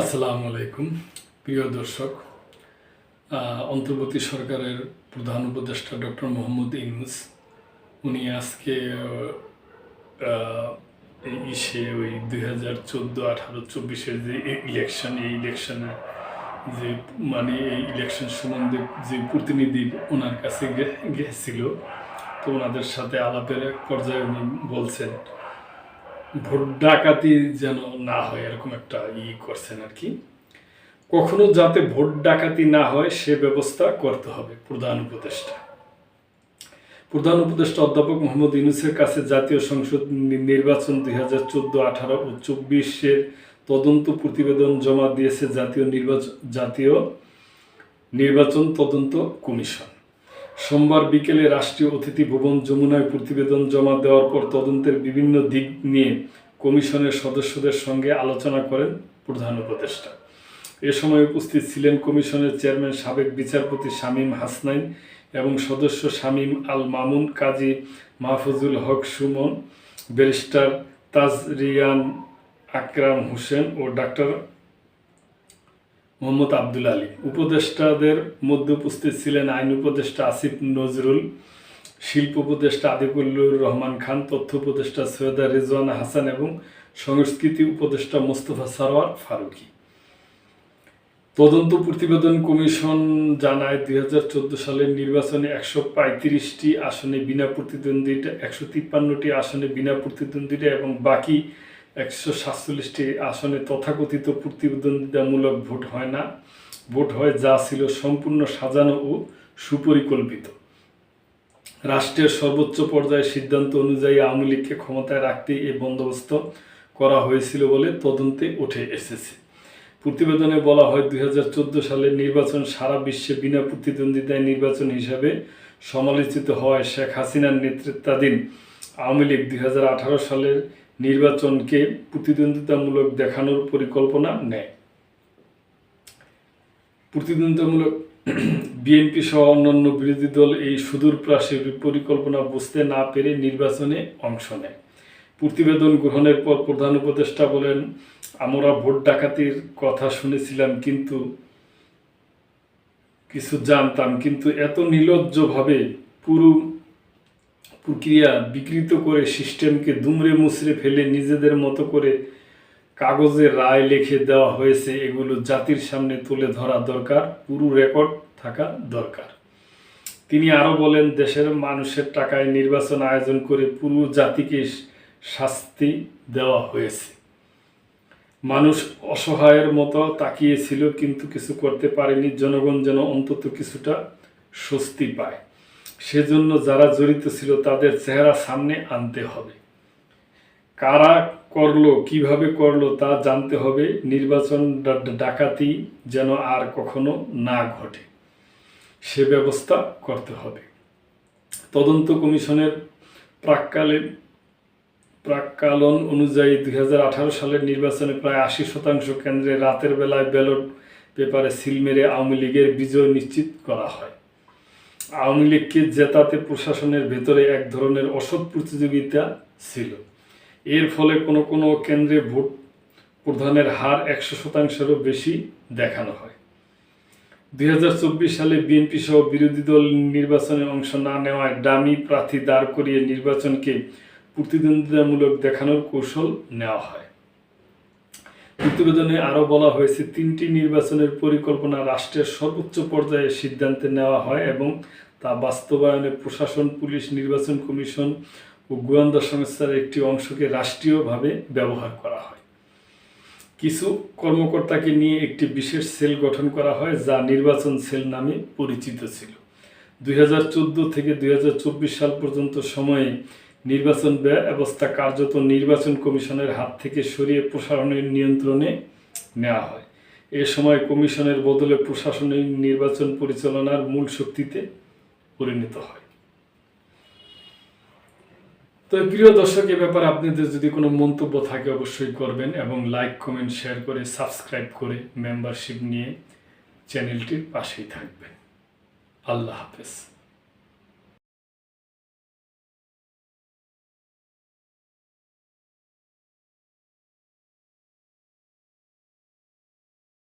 আসসালামু আলাইকুম। প্রিয় দর্শক অন্তর্বর্তী সরকারের প্রধান উপদেষ্টা ডক্টর মোহাম্মদ ইউনুস, উনি আজকে ইসে ওই দুই হাজার চোদ্দ আঠারো চব্বিশের যে ইলেকশন এই ইলেকশনে যে মানে এই ইলেকশন সম্বন্ধে যে প্রতিনিধি ওনার কাছে গেছিল, তো ওনাদের সাথে আলাপের এক পর্যায়ে উনি বলছেন ভোট ডাকাতি যেন না হয়, এরকম একটা ই করছেন আর কি। কখনো যাতে ভোট ডাকাতি না হয়, সে ব্যবস্থা করতে হবে প্রধান উপদেষ্টা। প্রধান উপদেষ্টা অধ্যাপক মোহাম্মদ ইউনুসের কাছে জাতীয় সংসদ নির্বাচন দুই হাজার চোদ্দ আঠারো ও চব্বিশের তদন্ত প্রতিবেদন জমা দিয়েছে জাতীয় নির্বাচন জাতীয় নির্বাচন তদন্ত কমিশন। সোমবার বিকেলে রাষ্ট্রীয় অতিথি ভবন যমুনায় প্রতিবেদন জমা দেওয়ার পর তদন্তের বিভিন্ন দিক নিয়ে কমিশনের সদস্যদের সঙ্গে আলোচনা করেন প্রধান উপদেষ্টা। এ সময় উপস্থিত ছিলেন কমিশনের চেয়ারম্যান সাবেক বিচারপতি শামীম হাসনাইন এবং সদস্য শামীম আল মামুন, কাজী মাহফুজুল হক সুমন, ব্যারিস্টার তাজরিয়ান আকরাম হোসেন ও ডাক্তার মোহাম্মদ আব্দুল আলী। উপদেষ্টাদের মধ্যে উপস্থিত ছিলেন আইন উপদেষ্টা আসিফ নজরুল, শিল্প উপদেষ্টা আদিকুল্লুর রহমান খান, তথ্য উপদেষ্টা সৈয়দা রেজওয়ানা হাসান এবং সংস্কৃতি উপদেষ্টা মোস্তফা সারোয়ার ফারুকি। তদন্ত প্রতিবেদন কমিশন জানায়, দুই হাজার চোদ্দ সালের নির্বাচনে একশো পঁয়ত্রিশটি আসনে বিনা প্রতিদ্বন্দ্বিতা, একশো তিপ্পান্নটি আসনে বিনা প্রতিদ্বন্দ্বিতা এবং বাকি একশো সাতচল্লিশটি আসনে তথাকথিত প্রতিদ্বন্দ্বিতামূলক ভোট হয় না। ভোট হয় যা ছিল সম্পূর্ণ সাজানো ও সুপরিকল্পিত। রাষ্ট্রের সর্বোচ্চ পর্যায়ের সিদ্ধান্ত অনুযায়ী আওয়ামী লীগকে ক্ষমতায় রাখতে এ বন্দোবস্ত করা হয়েছিল বলে তদন্তে উঠে এসেছে। প্রতিবেদনে বলা হয়, দুই সালের নির্বাচন সারা বিশ্বে বিনা প্রতিদ্বন্দ্বিতায় নির্বাচন হিসাবে সমালোচিত হওয়ায় শেখ হাসিনার নেতৃত্বাধীন আওয়ামী লীগ দুই হাজার আঠারো সালের নির্বাচনকে প্রতিদ্বন্দ্বিতামূলক দেখানোর পরিকল্পনা নেয়। প্রতিদ্বন্দ্বিতামূলক বিএনপি সহ অন্যান্য বিরোধী দল এই সুদূরপ্রাসী পরিকল্পনা বুঝতে না পেরে নির্বাচনে অংশ নেয়। প্রতিবেদন গ্রহণের পর প্রধান উপদেষ্টা বলেন, আমরা ভোট ডাকাতির কথা শুনেছিলাম কিন্তু কিছু জানতাম, কিন্তু এত নির্লজ্জভাবে পুরো প্রক্রিয়া বিকৃত করে সিস্টেমকে দুমড়ে মুচড়ে ফেলে নিজেদের মতো করে কাগজে রায় লিখে দেওয়া হয়েছে, এগুলো জাতির সামনে তুলে ধরা দরকার, পুরো রেকর্ড থাকা দরকার। তিনি আরও বলেন, দেশের মানুষের টাকায় নির্বাচন আয়োজন করে পুরো জাতিকে শাস্তি দেওয়া হয়েছে। মানুষ অসহায়ের মতো তাকিয়েছিল, কিন্তু কিছু করতে পারেনি। জনগণ যেন অন্তত কিছুটা স্বস্তি পায়। সেজন্য যারা জড়িত ছিল তাদের চেহারা সামনে আনতে হবে। কারা করল, কীভাবে করল তা জানতে হবে। নির্বাচন ডাকাতি যেন আর কখনো না ঘটে, সে ব্যবস্থা করতে হবে। তদন্ত কমিশনের প্রাককালে, প্রাককালন অনুযায়ী দু হাজার আঠারো সালের নির্বাচনে প্রায় আশি শতাংশ কেন্দ্রে রাতের বেলায় ব্যালট পেপারে সিল মেরে আওয়ামী লীগের বিজয় নিশ্চিত করা হয়। আওয়ামী লীগকে জেতাতে প্রশাসনের ভেতরে এক ধরনের অসৎ প্রতিযোগিতা ছিল। এর ফলে কোনো কোনো কেন্দ্রে ভোট প্রধানের হার একশো শতাংশেরও বেশি দেখানো হয়। দু হাজার চব্বিশ সালে বিএনপি সহ বিরোধী দল নির্বাচনে অংশ না নেওয়ায় ডামি প্রার্থী দাঁড় করিয়ে নির্বাচনকে প্রতিদ্বন্দ্বিতামূলক দেখানোর কৌশল নেওয়া হয়। প্রতিবেদনে আরও বলা হয়েছে, তিনটি নির্বাচনের পরিকল্পনা রাষ্ট্রের সর্বোচ্চ পর্যায়ে সিদ্ধান্তে নেওয়া হয় এবং তা বাস্তবায়নে প্রশাসন, পুলিশ, নির্বাচন কমিশন ও গোয়েন্দা সংস্থার একটি অংশকে রাষ্ট্রীয়ভাবে ব্যবহার করা হয়। কিছু কর্মকর্তাকে নিয়ে একটি বিশেষ সেল গঠন করা হয়, যা নির্বাচন সেল নামে পরিচিত ছিল। দুই হাজার চোদ্দ থেকে দুই হাজার চব্বিশ সাল পর্যন্ত সময়ে নির্বাচন ব্যবস্থা কার্যত নির্বাচন কমিশনের হাত থেকে সরিয়ে প্রশাসনের নিয়ন্ত্রণে নেওয়া হয়। এ সময় কমিশনের বদলে প্রশাসনিক নির্বাচন পরিচালনার মূল শক্তিতে পরিণত হয়। তো প্রিয় দর্শক, এ ব্যাপারে আপনাদের যদি কোনো মন্তব্য থাকে অবশ্যই করবেন এবং লাইক, কমেন্ট, শেয়ার করে সাবস্ক্রাইব করে মেম্বারশিপ নিয়ে চ্যানেলটির পাশেই থাকবেন। আল্লাহ হাফেজ।